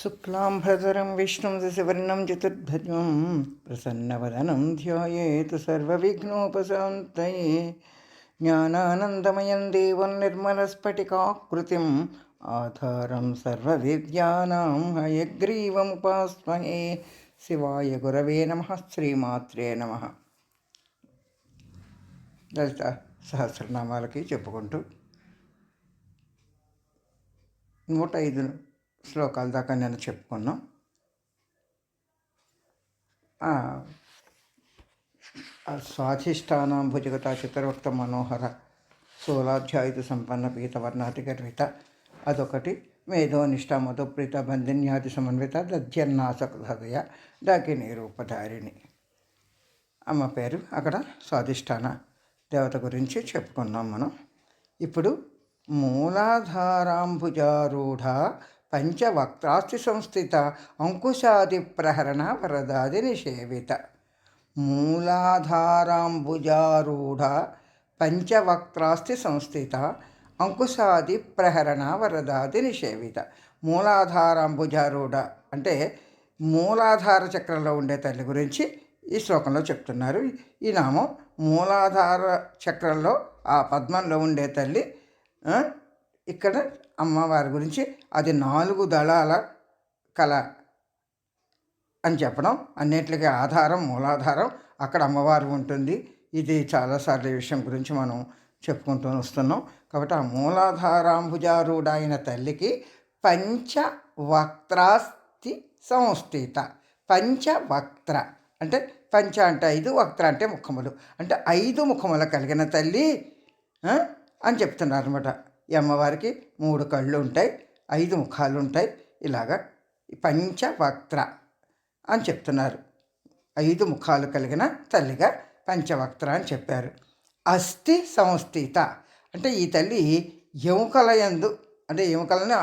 శుక్లాంభధరం విష్ణుం దశవర్ణం చతుర్భజం ప్రసన్నవదనం ధ్యాయేతు సర్వవిఘ్నోపశాంతయే. జ్ఞానానందమయం దేవం నిర్మలస్ఫటికాకృతిం ఆధారం సర్వవిద్యానాం హయగ్రీవముపాస్మహే. శివాయ గురవే నమ శ్రీమాత్రే నమ. లలిత సహస్రనామాలకి చెప్పుకుంటూ నూట ఐదును శ్లోకాల దాకా నేను చెప్పుకున్నాం. స్వాధిష్టానం భుజగత చతుర్వక్త మనోహర సోలాధ్యాయుత సంపన్న పీతవర్ణాతి గర్విత అదొకటి. మేధోనిష్ట మధుప్రీత బంధిన్యాది సమన్విత దధ్యన్నాసక హృదయ దాకిని రూపధారిణి. అమ్మ పేరు అక్కడ స్వాధిష్టాన దేవత గురించి చెప్పుకున్నాం మనం. ఇప్పుడు మూలాధారాంబుజారూఢ పంచవక్త్రాస్తి సంస్థిత అంకుశాది ప్రహరణ వరదాది నిషేవిత. మూలాధారాంబుజారూఢ పంచవక్త్రాస్తి సంస్థిత అంకుశాది ప్రహరణ వరదాది నిషేవిత. మూలాధారాంబుజారూఢ అంటే మూలాధార చక్రంలో ఉండే తల్లి గురించి ఈ శ్లోకంలో చెప్తున్నారు. ఈ నామం మూలాధార చక్రంలో ఆ పద్మంలో ఉండే తల్లి ఇక్కడ అమ్మవారి గురించి అది నాలుగు దళాల కళ అని చెప్పడం అన్నిటికీ ఆధారం మూలాధారం అక్కడ అమ్మవారు ఉంటుంది. ఇది చాలాసార్లు ఈ విషయం గురించి మనం చెప్పుకుంటూ వస్తున్నాం. కాబట్టి ఆ మూలాధారాంబుజారూఢ అయిన తల్లికి పంచవక్త్రాస్తి సంస్థిత. పంచవక్త్ర అంటే పంచ అంటే ఐదు వక్త్ర అంటే ముఖములు. అంటే ఐదు ముఖములు కలిగిన తల్లి అని చెప్తున్నారు అనమాట ఈ అమ్మవారికి మూడు కళ్ళు ఉంటాయి ఐదు ముఖాలు ఉంటాయి ఇలాగా పంచవక్త్ర అని చెప్తున్నారు. ఐదు ముఖాలు కలిగిన తల్లిగా పంచవక్త్ర అని చెప్పారు. అస్థి సంస్థిత అంటే ఈ తల్లి ఎముకల యందు అంటే ఎముకలని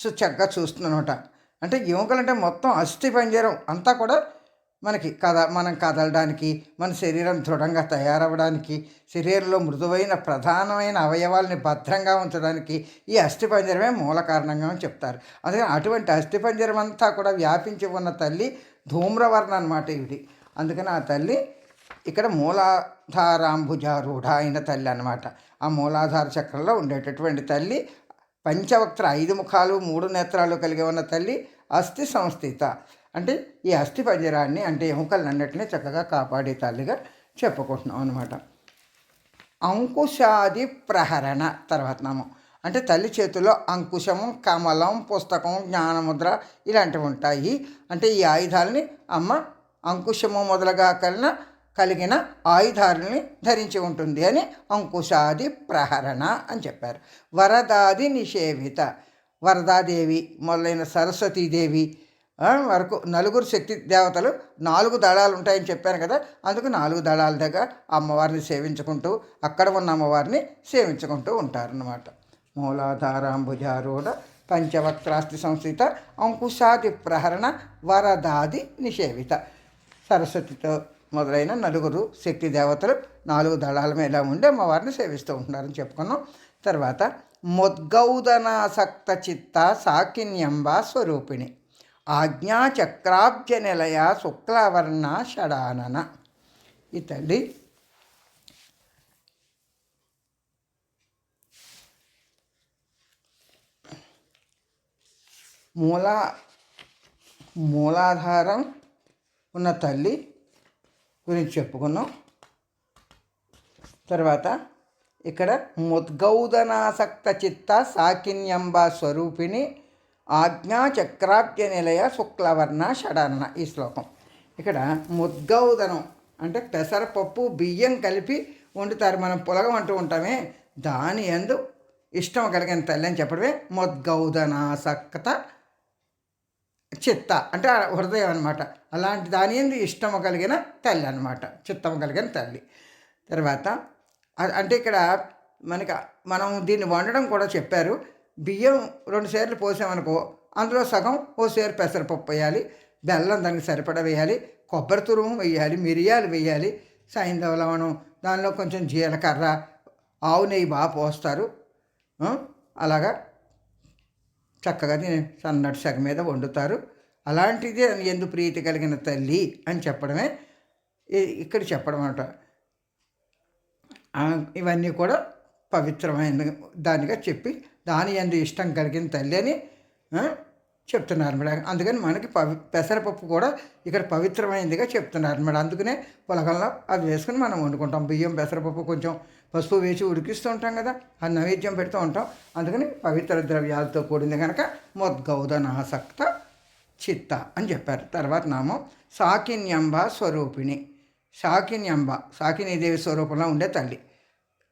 చక్కగా చూస్తుందనమాట అంటే ఎముకలంటే మొత్తం అస్థి పంజరం అంతా కూడా మనకి కథ మనం కదలడానికి మన శరీరం దృఢంగా తయారవ్వడానికి శరీరంలో మృదువైన ప్రధానమైన అవయవాల్ని భద్రంగా ఉంచడానికి ఈ అస్థిపంజరమే మూల కారణంగా అని చెప్తారు. అందుకని అటువంటి అస్థిపంజరం అంతా కూడా వ్యాపించి ఉన్న తల్లి ధూమ్రవర్ణ అనమాట ఇది. అందుకని ఆ తల్లి ఇక్కడ మూలాధారాంబుజారూఢ అయిన తల్లి అనమాట ఆ మూలాధార చక్రంలో ఉండేటటువంటి తల్లి పంచవక్త్ర ఐదు ముఖాలు మూడు నేత్రాలు కలిగి ఉన్న తల్లి అస్థి సంస్థిత. అంటే ఈ అస్థి పంజరాన్ని అంటే ఎముకలన్నింటినీ చక్కగా కాపాడే తల్లిగా చెప్పుకుంటున్నాం అనమాట అంకుశాది ప్రహరణ తర్వాత నామం. అంటే తల్లి చేతిలో అంకుశము కమలం పుస్తకం జ్ఞానముద్ర ఇలాంటివి ఉంటాయి. అంటే ఈ ఆయుధాలని అమ్మ అంకుశము మొదలుగా కలిగిన కలిగిన ఆయుధాలని ధరించి ఉంటుంది అని అంకుశాది ప్రహరణ అని చెప్పారు. వరదాది నిషేవిత. వరదాదేవి మొదలైన సరస్వతీదేవి వరకు నలుగురు శక్తి దేవతలు నాలుగు దళాలు ఉంటాయని చెప్పాను కదా అందుకు నాలుగు దళాల దగ్గర అమ్మవారిని సేవించుకుంటూ అక్కడ ఉన్న అమ్మవారిని సేవించుకుంటూ ఉంటారన్నమాట. మూలాధారాంబుజారూఢ పంచవక్త్రాస్తి సంస్థిత అంకుశాది ప్రహరణ వరదాది నిషేవిత. సరస్వతితో మొదలైన నలుగురు శక్తి దేవతలు నాలుగు దళాల మీద ఉండి అమ్మవారిని సేవిస్తూ ఉంటున్నారని చెప్పుకున్నాం. తర్వాత ముద్గౌదనాసక్త చిత్త సాకిన్యంబ స్వరూపిణి. ఆజ్ఞాచక్రాబ్జ నిలయ శుక్లవర్ణ షడానన. ఈ తల్లి మూల మూలాధారం ఉన్న తల్లి గురించి చెప్పుకున్నాం. తర్వాత ఇక్కడ ముద్గౌదనాసక్త చిత్త సాకిన్యంబ స్వరూపిణి ఆజ్ఞాచక్రాబ్జ నిలయ శుక్లవర్ణ షడాన ఈ శ్లోకం. ఇక్కడ ముద్గౌదనం అంటే పెసరపప్పు బియ్యం కలిపి వండుతారు. మనం పులగం అంటూ ఉంటామే. దాని ఎందు ఇష్టం కలిగిన తల్లి అని చెప్పడమే ముద్గౌదనాసక్త చిత్త అంటే హృదయం అనమాట అలాంటి దాని ఎందు ఇష్టము కలిగిన తల్లి అనమాట చిత్తము కలిగిన తల్లి. తర్వాత అంటే ఇక్కడ మనకి మనం దీన్ని వండడం కూడా చెప్పారు. బియ్యం రెండు సేర్లు పోసామనుకో అందులో సగం ఓ సేరు పెసరపప్పు వేయాలి బెల్లం దానికి సరిపడా వేయాలి కొబ్బరి తురుము వేయాలి మిరియాలు వేయాలి సైంధవ లవణం దానిలో కొంచెం జీలకర్ర ఆవు నెయ్యి బాగా పోస్తారు. అలాగా చక్కగా సన్నటి సగ మీద వండుతారు. అలాంటిది ఎందు ప్రీతి కలిగిన తల్లి అని చెప్పడమే ఇక్కడ చెప్పడం అనమాట ఇవన్నీ కూడా పవిత్రమైన దానిగా చెప్పి దాని ఎందు ఇష్టం కలిగిన తల్లి అని చెప్తున్నారు మేడం. అందుకని మనకి పవి పెసరపప్పు కూడా ఇక్కడ పవిత్రమైనదిగా చెప్తున్నారు మేడం. అందుకనే పొలగంలో అది వేసుకుని మనం వండుకుంటాం. బియ్యం పెసరపప్పు కొంచెం పసుపు వేసి ఉడికిస్తూ ఉంటాం కదా ఆ నైవేద్యం పెడుతూ ఉంటాం. అందుకని పవిత్ర ద్రవ్యాలతో కూడింది కనుక మొద్గౌదనాసక్త చిత్త అని చెప్పారు. తర్వాత నామం సాకిన్యంబ స్వరూపిణి. సాకిన్యంబ సాకినీదేవి స్వరూపంలో ఉండే తల్లి.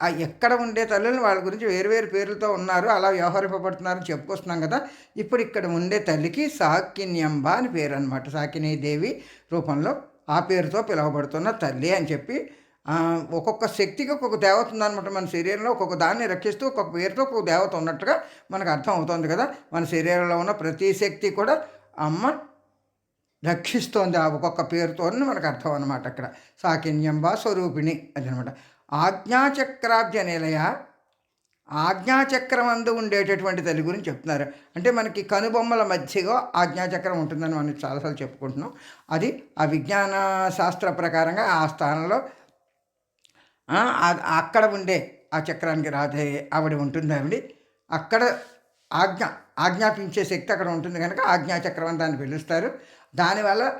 ఆ ఎక్కడ ఉండే తల్లులు వాళ్ళ గురించి వేరువేరు పేర్లతో ఉన్నారు అలా వ్యవహరింపబడుతున్నారని చెప్పుకొస్తున్నాం కదా. ఇప్పుడు ఇక్కడ ఉండే తల్లికి సాకిన్యంబ అని పేరు అనమాట సాకినీదేవి రూపంలో ఆ పేరుతో పిలువబడుతున్న తల్లి అని చెప్పి ఒక్కొక్క శక్తికి ఒక్కొక్క దేవత ఉందనమాట మన శరీరంలో. ఒక్కొక్క దాన్ని రక్షిస్తూ ఒక్కొక్క పేరుతో ఒక్కొక్క దేవత ఉన్నట్టుగా మనకు అర్థం అవుతుంది కదా. మన శరీరంలో ఉన్న ప్రతి శక్తి కూడా అమ్మ రక్షిస్తోంది ఆ ఒక్కొక్క పేరుతో మనకు అర్థం అనమాట అక్కడ. సాకిన్యంబ స్వరూపిణి అది అనమాట ఆజ్ఞాచక్రాబ్జ నిలయ ఆజ్ఞాచక్రం అందు ఉండేటటువంటి తల్లి గురించి చెప్తున్నారు. అంటే మనకి కనుబొమ్మల మధ్యగా ఆజ్ఞాచక్రం ఉంటుందని మనం చాలాసార్లు చెప్పుకుంటున్నాం. అది ఆ విజ్ఞాన శాస్త్ర ప్రకారంగా ఆ స్థానంలో అక్కడ ఉండే ఆ చక్రానికి రాధే ఆవిడ ఉంటుంది ఆవిడ. అక్కడ ఆజ్ఞ ఆజ్ఞాపించే శక్తి అక్కడ ఉంటుంది కనుక ఆజ్ఞాచక్రం అని దాన్ని పిలుస్తారు. దానివల్ల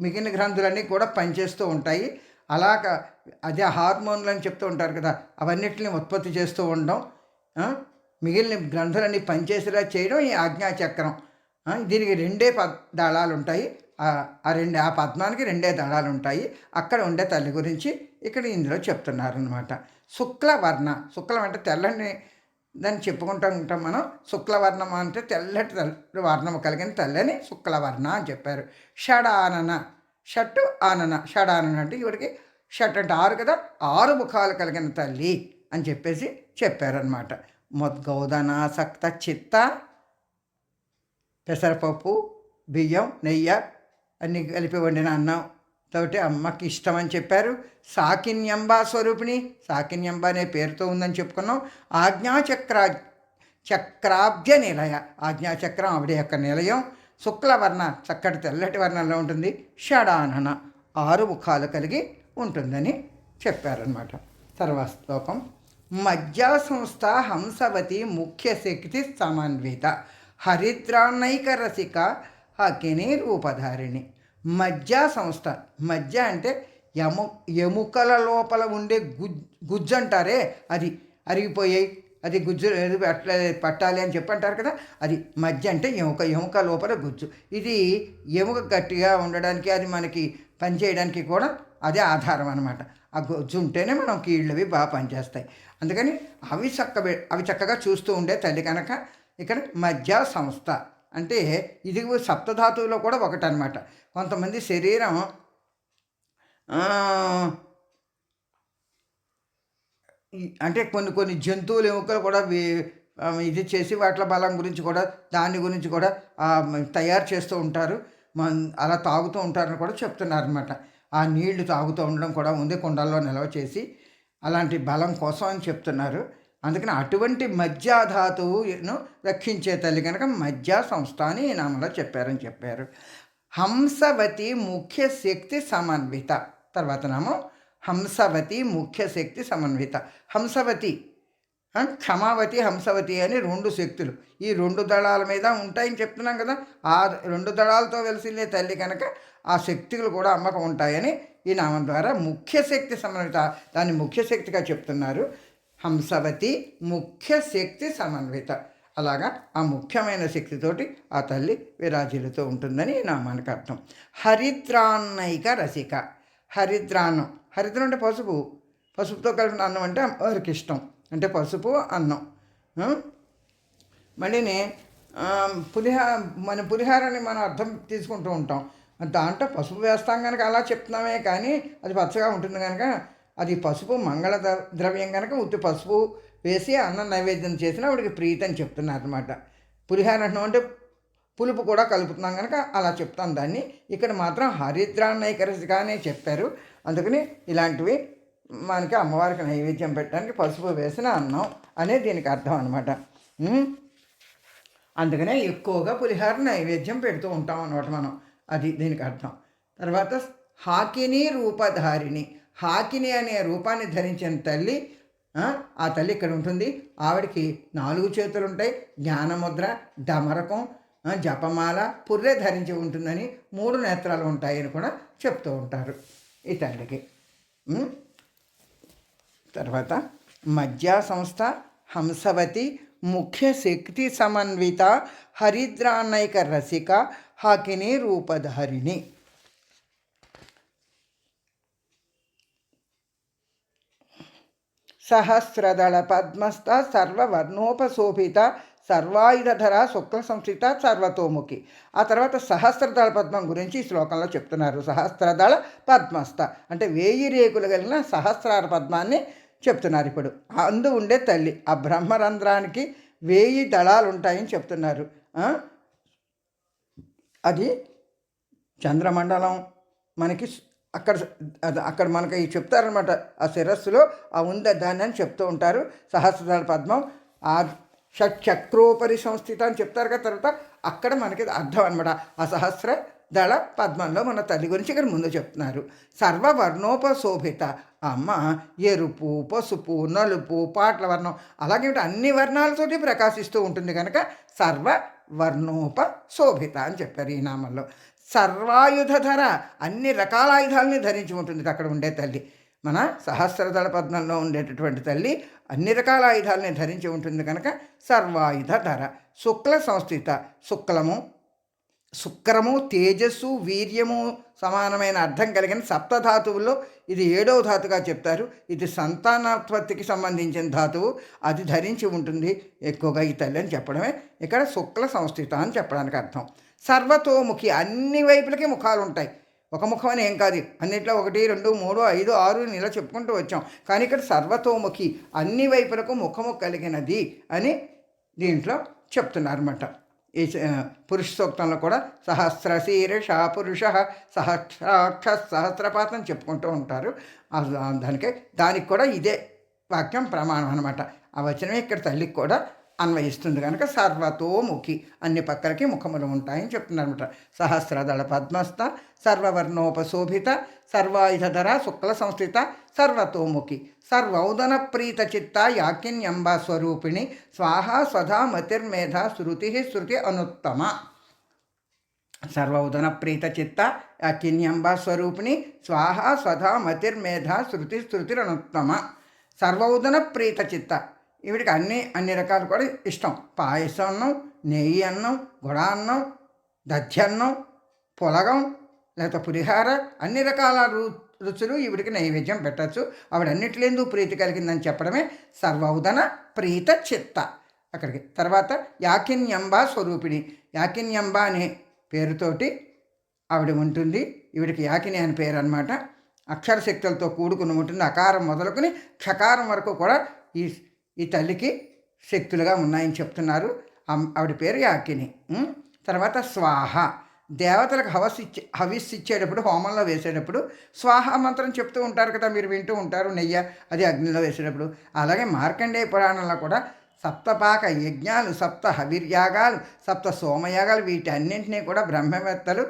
మిగిలిన గ్రంథులన్నీ కూడా పనిచేస్తూ ఉంటాయి. అలాగా అదే హార్మోన్లు అని చెప్తూ ఉంటారు కదా అవన్నిటిని ఉత్పత్తి చేస్తూ ఉండడం మిగిలిన గ్రంథులన్నీ పనిచేసేలా చేయడం ఈ ఆజ్ఞాచక్రం. దీనికి రెండే పద్ దళాలు ఉంటాయి. ఆ రెండు ఆ పద్మానికి రెండే దళాలు ఉంటాయి. అక్కడ ఉండే తల్లి గురించి ఇక్కడ ఇందులో చెప్తున్నారనమాట శుక్లవర్ణ శుక్లం అంటే తెల్లని దాన్ని చెప్పుకుంటూ ఉంటాం మనం. శుక్లవర్ణం అంటే తెల్లటి తల్లి వర్ణము కలిగిన తల్లని శుక్లవర్ణ అని చెప్పారు. షడానన షట్టు ఆనన షడానన అంటే ఇవిడికి షట్ అంటే ఆరు కదా ఆరు ముఖాలు కలిగిన తల్లి అని చెప్పేసి చెప్పారనమాట మొద్గౌదనాసక్త చిత్త పెసరపప్పు బియ్యం నెయ్యి అన్నీ కలిపి వండిన అన్నం తోటి అమ్మకి ఇష్టం అని చెప్పారు. సాకిన్యంబా స్వరూపిణి సాకిన్యంబ అనే పేరుతో ఉందని చెప్పుకున్నాం. ఆజ్ఞాచక్ర చక్రాబ్జ నిలయ ఆజ్ఞాచక్రం ఆవిడ యొక్క నిలయం. శుక్లవర్ణ చక్కటి తెల్లటి వర్ణంలో ఉంటుంది. షడానన ఆరు ముఖాలు కలిగి ఉంటుందని చెప్పారనమాట తర్వాత శ్లోకం మధ్యా సంస్థ హంసవతి ముఖ్య శక్తి సమన్విత హరిద్రాన్నైక రసిక హకిని రూపధారిణి. మధ్య సంస్థ మధ్య అంటే ఎము ఎముకల లోపల ఉండే గుజ్ గుజ్జు అంటారే అది అరిగిపోయాయి అది గుజ్జు ఏది పట్టాలి పట్టాలి అని చెప్పి అంటారు కదా అది మధ్య అంటే ఎముక ఎముక లోపల గుజ్జు. ఇది ఎముక గట్టిగా ఉండడానికి అది మనకి పనిచేయడానికి కూడా అదే ఆధారం అనమాట ఆ గుజ్జు ఉంటేనే మనం కీళ్ళవి బాగా పనిచేస్తాయి. అందుకని అవి చక్క అవి చక్కగా చూస్తూ ఉండే తల్లి కనుక ఇక్కడ మధ్య సంస్థ అంటే ఇది సప్తధాతువులో కూడా ఒకటి అనమాట కొంతమంది శరీరం అంటే కొన్ని కొన్ని జంతువుల ఎముకలు కూడా ఇది చేసి వాటిల బలం గురించి కూడా దాని గురించి కూడా తయారు చేస్తూ ఉంటారు. అలా తాగుతూ ఉంటారని కూడా చెప్తున్నారు అనమాట ఆ నీళ్ళు తాగుతూ ఉండడం కూడా ఉంది కుండల్లో నిల్వ చేసి. అలాంటి బలం కోసం అని చెప్తున్నారు. అందుకని అటువంటి మధ్యాధాతువును రక్షించే తల్లి కనుక మధ్య సంస్థ అని ఈ నామంలో చెప్పారని చెప్పారు. హంసవతి ముఖ్య శక్తి సమన్విత. తర్వాత నామం హంసవతి ముఖ్య శక్తి సమన్విత. హంసవతి క్షమావతి హంసవతి అని రెండు శక్తులు. ఈ రెండు దళాల మీద ఉంటాయని చెప్తున్నాం కదా ఆ రెండు దళాలతో వెలిసిందే తల్లి కనుక ఆ శక్తులు కూడా అమ్మకం ఉంటాయని ఈ నామం ద్వారా ముఖ్య శక్తి సమన్విత దాన్ని ముఖ్య శక్తిగా చెప్తున్నారు. హంసవతి ముఖ్య శక్తి సమన్విత. అలాగా ఆ ముఖ్యమైన శక్తితోటి ఆ తల్లి విరాజిల్లుతూ ఉంటుందని ఈ నామానికి అర్థం. హరిద్రాన్నైక రసిక. హరిద్రాన్నం. హరిద్రం అంటే పసుపు. పసుపుతో కలిపిన అన్నం అంటే వారికి ఇష్టం అంటే పసుపు అన్నం. మళ్ళీని పులిహార మన పులిహారాన్ని మనం అర్థం తీసుకుంటూ ఉంటాం. దాంట్లో పసుపు వేస్తాం కనుక అలా చెప్తున్నామే కానీ అది పచ్చగా ఉంటుంది కనుక అది పసుపు మంగళ ద్రవ్యం కనుక ఉత్తి పసుపు వేసి అన్నం నైవేద్యం చేసిన వాడికి ప్రీతి అని చెప్తున్నారు అనమాట పులిహార అంటున్నాం అంటే పులుపు కూడా కలుపుతున్నాం కనుక అలా చెప్తాం దాన్ని. ఇక్కడ మాత్రం హరిద్రాన్నైకరసిగానే చెప్పారు. అందుకని ఇలాంటివి మనకి అమ్మవారికి నైవేద్యం పెట్టడానికి పసుపు వేసిన అన్నం అనే దీనికి అర్థం అనమాట అందుకనే ఎక్కువగా పులిహార నైవేద్యం పెడుతూ ఉంటాం అన్నమాట మనం. అది దీనికి అర్థం. తర్వాత హాకిని రూపధారిణి. హాకిని అనే రూపాన్ని ధరించిన తల్లి ఆ, తల్లి ఇక్కడ ఉంటుంది? ఆవిడకి నాలుగు చేతులు ఉంటాయి జ్ఞానముద్ర డమరకం జపమాల పుర్రె ధరించి ఉంటుందని మూడు నేత్రాలు ఉంటాయని కూడా చెప్తూ ఉంటారు ఈ తల్లికి. తర్వాత మధ్యా సంస్థ హంసవతి ముఖ్య శక్తి సమన్విత హరిద్రాన్నైక రసిక హాకిని రూపధారిణి. సహస్రదళ పద్మస్థ సర్వవర్ణోపశోభిత సర్వాయుధర శుక్ల సంస్థిత సర్వతోముఖి. ఆ తర్వాత సహస్రదళ పద్మం గురించి ఈ శ్లోకంలో చెప్తున్నారు. సహస్రదళ పద్మస్థ. అంటే వేయి రేకులు కలిగిన సహస్రార పద్మాన్ని చెప్తున్నారు ఇప్పుడు. అందు ఉండే తల్లి ఆ బ్రహ్మరంధ్రానికి వేయి దళాలు ఉంటాయని చెప్తున్నారు అది చంద్రమండలం మనకి అక్కడ అది అక్కడ మనకి చెప్తారనమాట ఆ శిరస్సులో ఆ ఉంద దాన్ని అని చెప్తూ ఉంటారు. సహస్రదళ పద్మం ఆ షట్చక్రోపరి సంస్థిత అని చెప్తారు కదా తర్వాత అక్కడ మనకి అర్థం అనమాట ఆ సహస్ర దళ పద్మంలో మన తల్లి గురించి ఇక్కడ ముందు చెప్తున్నారు. సర్వవర్ణోపశోభిత అమ్మ ఎరుపు పసుపు నలుపు పాట్ల వర్ణం అలాగే అన్ని వర్ణాలతోటి ప్రకాశిస్తూ ఉంటుంది కనుక సర్వ వర్ణోపశోభిత అని చెప్పారు ఈ నామంలో. సర్వాయుధధర అన్ని రకాల ఆయుధాలని ధరించి ఉంటుంది అక్కడ ఉండే తల్లి. మన సహస్రదళ పద్మంలో ఉండేటటువంటి తల్లి అన్ని రకాల ఆయుధాలని ధరించి ఉంటుంది కనుక సర్వాయుధ ధర శుక్ల సంస్థిత శుక్లము శుక్రము తేజస్సు వీర్యము సమానమైన అర్థం కలిగిన సప్తధాతువుల్లో ఇది ఏడవ ధాతుగా చెప్తారు. ఇది సంతానోత్పత్తికి సంబంధించిన ధాతువు. అది ధరించి ఉంటుంది. ఎక్కువగా ఈ తల్లి అని చెప్పడమే. ఇక్కడ శుక్ల సంస్థిత అని చెప్పడానికి అర్థం. సర్వతోముఖి అన్ని వైపులకి ముఖాలు ఉంటాయి. ఒక ముఖం అని ఏం కాదు. అన్నిట్లో ఒకటి రెండు మూడు ఐదు ఆరు ఇలా చెప్పుకుంటూ వచ్చాం. కానీ ఇక్కడ సర్వతోముఖి అన్ని వైపులకు ముఖము కలిగినది అని దీంట్లో చెప్తున్నారన్నమాట. ఈ పురుష సూక్తంలో కూడా సహస్ర శీర్ష పురుష సహస్రాక్ష సహస్రపాతం చెప్పుకుంటూ ఉంటారు. దానికి దానికి కూడా ఇదే వాక్యం ప్రమాణం అనమాట ఆ వచనమే ఇక్కడ తల్లికి కూడా అన్వయిస్తుంది కనుక సర్వతోముఖి అన్ని పక్కలకి ముఖములు ఉంటాయని చెప్తున్నారనమాట సహస్రదళ పద్మస్థ సర్వవర్ణోపశోభిత సర్వాయుధర శుక్ల సంస్థిత సర్వతోముఖి సర్వౌదన ప్రీత చిత్త యాకిన్యంబ స్వరూపిణి స్వాహ స్వధా మతిర్మేధ శృతి శృతి అనుత్తమ. సర్వౌదన ప్రీత చిత్త యాకిన్యంబ స్వరూపిణి స్వాహ స్వధా మతిర్మేధ శృతి శృతిరనుత్తమ సర్వౌదన ప్రీత చిత్త ఈవిడికి అన్ని అన్ని రకాలు కూడా ఇష్టం. పాయసం అన్నం నెయ్యి అన్నం గుడ అన్నం దధ్యన్నం పొలగం లేకపోతే పులిహార అన్ని రకాల రు రుచులు ఈవిడికి నైవేద్యం పెట్టచ్చు. ఆవిడన్నిట్లేందు ప్రీతి కలిగిందని చెప్పడమే సర్వౌదన ప్రీత చిత్త. అక్కడికి తర్వాత యాకిన్యంబ స్వరూపిణి. యాకిన్యంబ అనే పేరుతోటి ఆవిడ ఉంటుంది. ఈవిడికి యాకిని అని పేరు అనమాట అక్షర శక్తులతో కూడుకుని ఉంటుంది. అకారం మొదలుకొని క్షకారం వరకు కూడా ఈ ఈ తల్లికి శక్తులుగా ఉన్నాయని చెప్తున్నారు. ఆవిడ పేరు యాకిని. తర్వాత స్వాహ. దేవతలకు హవస్ ఇచ్చే హవిస్ ఇచ్చేటప్పుడు హోమంలో వేసేటప్పుడు స్వాహ మంత్రం చెప్తూ ఉంటారు కదా మీరు వింటూ ఉంటారు నెయ్య అది అగ్నిలో వేసేటప్పుడు. అలాగే మార్కండేయ పురాణంలో కూడా సప్తపాక యజ్ఞాలు సప్త హవిర్యాగాలు సప్త సోమయాగాలు వీటన్నింటినీ కూడా బ్రహ్మవేత్తలు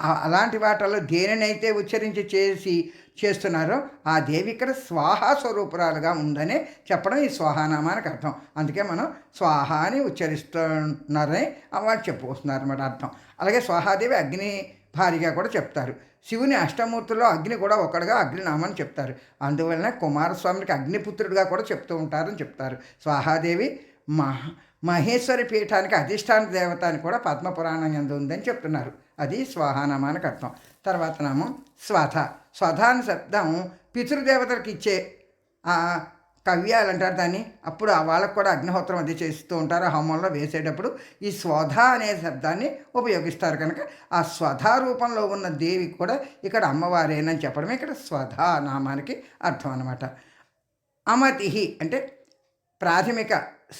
అలాంటి వాటిల్లో దేనినైతే ఉచ్చరించి చేసి చేస్తున్నారో ఆ దేవి ఇక్కడ స్వాహ స్వరూపురాలుగా ఉందని చెప్పడం ఈ స్వాహానామానికి అర్థం. అందుకే మనం స్వాహ అని ఉచ్చరిస్తున్నారని వాళ్ళు చెప్పుకొస్తున్నారు అన్నమాట అర్థం. అలాగే స్వాహాదేవి అగ్ని భార్యగా కూడా చెప్తారు. శివుని అష్టమూర్తుల్లో అగ్ని కూడా ఒకడుగా అగ్నినామని చెప్తారు. అందువలన కుమారస్వామికి అగ్నిపుత్రుడిగా కూడా చెప్తూ ఉంటారని చెప్తారు. స్వాహాదేవి మహ మహేశ్వరి పీఠానికి అధిష్టాన దేవత అని కూడా పద్మపురాణం ఎందు ఉందని చెప్తున్నారు. అది స్వాహానామానికి అర్థం. తర్వాత నామం స్వధ. స్వధాన అనే శబ్దం పితృదేవతలకు ఇచ్చే ఆ కవ్యాలు అంటారు దాన్ని. అప్పుడు ఆ వాళ్ళకు కూడా అగ్నిహోత్రం అది చేస్తూ ఉంటారు. హోమంలో వేసేటప్పుడు ఈ స్వధ అనే శబ్దాన్ని ఉపయోగిస్తారు కనుక. ఆ స్వధ రూపంలో ఉన్న దేవి కూడా ఇక్కడ అమ్మవారేనని చెప్పడమే ఇక్కడ స్వధా నామానికి అర్థం అనమాట అమతి అంటే ప్రాథమిక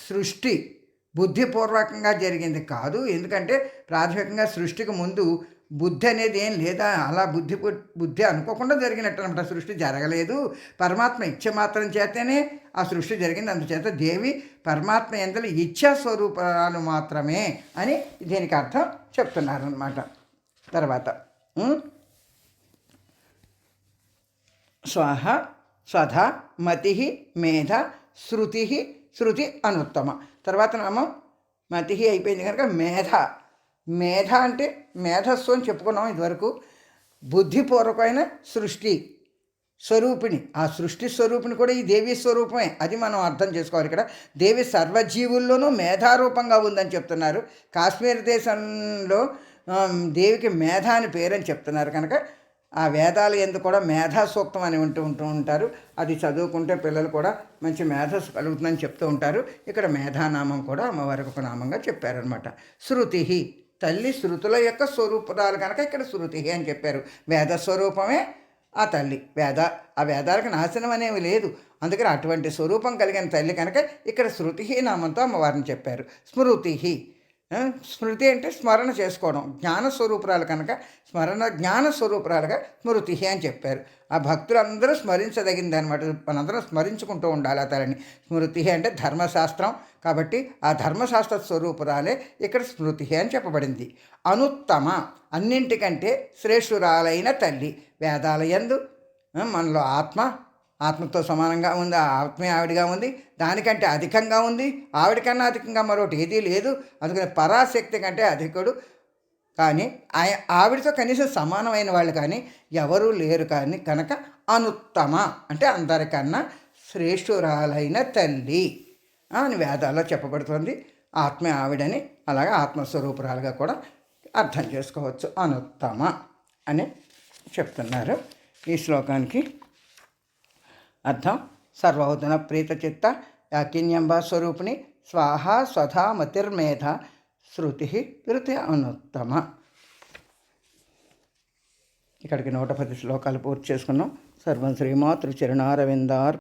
సృష్టి బుద్ధిపూర్వకంగా జరిగింది కాదు. ఎందుకంటే ప్రాథమికంగా సృష్టికి ముందు బుద్ధి అనేది ఏం లేదా? అలా బుద్ధి బుద్ధి అనుకోకుండా జరిగినట్టు అనమాట సృష్టి జరగలేదు. పరమాత్మ ఇచ్చ మాత్రం చేతనే ఆ సృష్టి జరిగింది. అందుచేత దేవి పరమాత్మ ఎందులో ఇచ్ఛా స్వరూపాలు మాత్రమే అని దీనికి అర్థం చెప్తున్నారనమాట తర్వాత స్వాహ స్వధ మతి మేధ శృతి శృతి అనుత్తమ. తర్వాత నామం మతి అయిపోయింది కనుక మేధ. మేధ అంటే మేధస్సు అని చెప్పుకున్నాం ఇదివరకు. బుద్ధిపూర్వకమైన సృష్టి స్వరూపిణి. ఆ సృష్టి స్వరూపిణి కూడా ఈ దేవి స్వరూపమే. అది మనం అర్థం చేసుకోవాలి ఇక్కడ. దేవి సర్వజీవుల్లోనూ మేధారూపంగా ఉందని చెప్తున్నారు. కాశ్మీర్ దేశంలో దేవికి మేధ అని పేరని చెప్తున్నారు కనుక ఆ వేదాలు ఎందుకు కూడా మేధా సూక్తం అని ఉంటూ ఉంటూ ఉంటారు. అది చదువుకుంటే పిల్లలు కూడా మంచి మేధస్సు కలుగుతుందని చెప్తూ ఉంటారు. ఇక్కడ మేధానామం కూడా అమ్మవారికి ఒక నామంగా చెప్పారనమాట శృతి తల్లి శృతుల యొక్క స్వరూపురాలు కనుక ఇక్కడ శృతి అని చెప్పారు. వేద స్వరూపమే ఆ తల్లి. వేద ఆ వేదాలకు నాశనం అనేవి లేదు. అందుకని అటువంటి స్వరూపం కలిగిన తల్లి కనుక ఇక్కడ శృతి నామంతో అమ్మవారిని చెప్పారు. స్మృతి స్మృతి అంటే స్మరణ చేసుకోవడం. జ్ఞానస్వరూపురాలు కనుక స్మరణ జ్ఞానస్వరూపురాలుగా స్మృతి అని చెప్పారు. ఆ భక్తులందరూ స్మరించదగింది అనమాట మనందరం స్మరించుకుంటూ ఉండాలి ఆ స్మృతి అంటే ధర్మశాస్త్రం. కాబట్టి ఆ ధర్మశాస్త్ర స్వరూపురాలే ఇక్కడ స్మృతి అని చెప్పబడింది. అనుత్తమ అన్నింటికంటే శ్రేష్ఠురాలైన తల్లి వేదాలయందు మనలో ఆత్మ ఆత్మతో సమానంగా ఉంది ఆ ఆత్మే ఆవిడిగా ఉంది దానికంటే అధికంగా ఉంది ఆవిడకన్నా అధికంగా మరొకటి ఏదీ లేదు అందుకని పరాశక్తి కంటే అధికుడు. కానీ ఆయ ఆవిడతో కనీసం సమానమైన వాళ్ళు కానీ ఎవరూ లేరు కానీ కనుక అనుత్తమ అంటే అందరికన్నా శ్రేష్ఠురాలైన తల్లి అని వేదాల్లో చెప్పబడుతుంది. ఆత్మ ఆవిడని అలాగే ఆత్మస్వరూపురాలుగా కూడా అర్థం చేసుకోవచ్చు అనుత్తమ అని చెప్తున్నారు ఈ శ్లోకానికి. అర్థం? సర్వౌదన ప్రీత చిత్త యాకిన్యంబ స్వరూపిణి స్వాహ స్వధా మతిర్మేధ శృతి వృతి అనుత్తమ. ఇక్కడికి నూట పది శ్లోకాలు పూర్తి చేసుకున్నాం. సర్వం శ్రీమాతృ చిరణారవిందార్